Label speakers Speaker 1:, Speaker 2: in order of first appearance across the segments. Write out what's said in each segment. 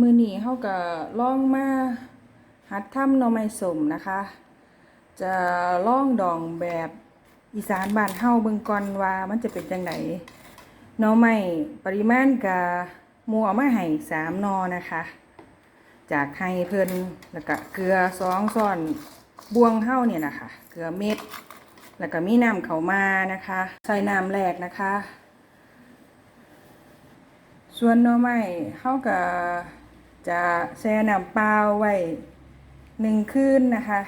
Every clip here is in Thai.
Speaker 1: มือหนี้เฮาก็ล่องมาหัดทำหน่อไม้สมนะคะ จะล่องดองแบบอีสานบ้านเฮาเบิ่งก่อนว่ามันจะเป็นจังไดหน่อไม้ปริมาณก็หมู่เอามาให้สามนอนะคะ จากให้เพิ่นแล้วก็เกลือสองช้อนบวงเฮาเนี่ยนะคะเกลือเม็ด แล้วก็มีน้ำเขามานะคะ ใส่น้ำแรกนะคะ ส่วนหน่อไม้เฮาก็ จะแช่น้ำเปล่าไว้หนึ่งคืนนะคะ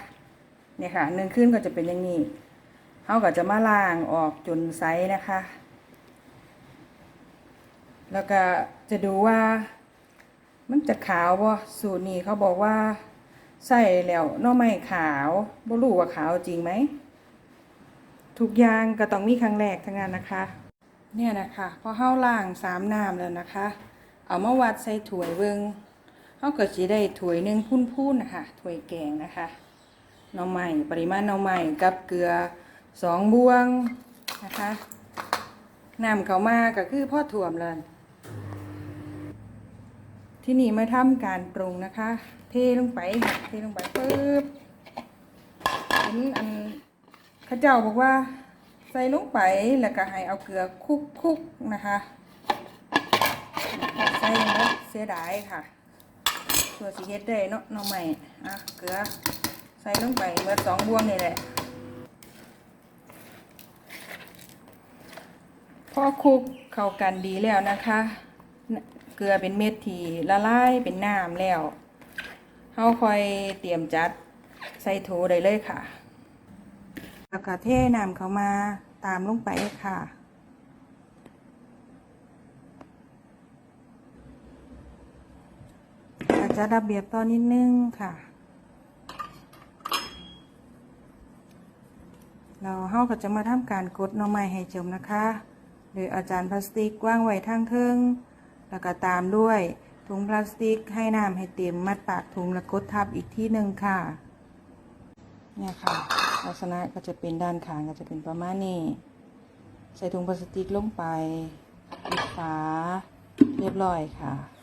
Speaker 1: เนี่ยค่ะหนึ่งคืนก็จะเป็นอย่างนี้เฮาก็จะมาล้างออกจนใสนะคะ แล้วก็จะดูว่า มันจะขาวบ่สูตรนี้เขาบอกว่าใส่แล้วน่อไม้ขาวบ่รู้ว่าขาวจริงไหมทุกอย่างก็ต้องมีครั้งแรกทั้งนั้นนะคะ เนี่ยนะคะพอเฮาล้างสามน้ำแล้วนะคะ เอามาวัดใส่ถ้วยเบิง เฮาก็สิได้ถ้วยหนึ่งพุ่นๆนะคะถ้วยแกงนะคะหน่อไม้ปริมาณหน่อไม้กับเกลือสองบวงนะคะน้ำเขามาก็คือพ่อถ่วมเลยที่นี่มาทำการปรุงนะคะ เทลงไปค่เทลงไปปึ๊บเห็นอันข้าเจ้าบอกว่าใส่ลงไปแล้วก็ให้เอาเกลือคุกคุกๆนะคะ ใส่เสียดายค่ะ ตัวสีเฮ็ดได้เนาะน้องใหม่อะเกลือใส่ลงไปเมื่อสองบวงนี่แหละพอคลุกเข้ากันดีแล้วนะคะ เกลือเป็นเม็ดที่ละลายเป็นน้ำแล้วเฮาค่อยเตรียมจัดใส่โถได้เลยค่ะแล้วก็เทน้ำเข้ามาตามลงไปค่ะอา จะระเบียบต่อนิดนึงค่ะเราเฮาก็จะมาทำการกดหน่อไม้ให้จมนะคะ โดยอาจารย์พลาสติกวางไว้ทางเทิงแล้วก็ตามด้วยถุงพลาสติกให้น้ำให้เต็มมัดปากถุงแล้วกดทับอีกที่หนึ่งค่ะเนี่ยค่ะลักษณะก็จะเป็นด้านข้างก็จะเป็นประมาณนี้ ใส่ถุงพลาสติกลงไปปิดฝาเรียบร้อยค่ะ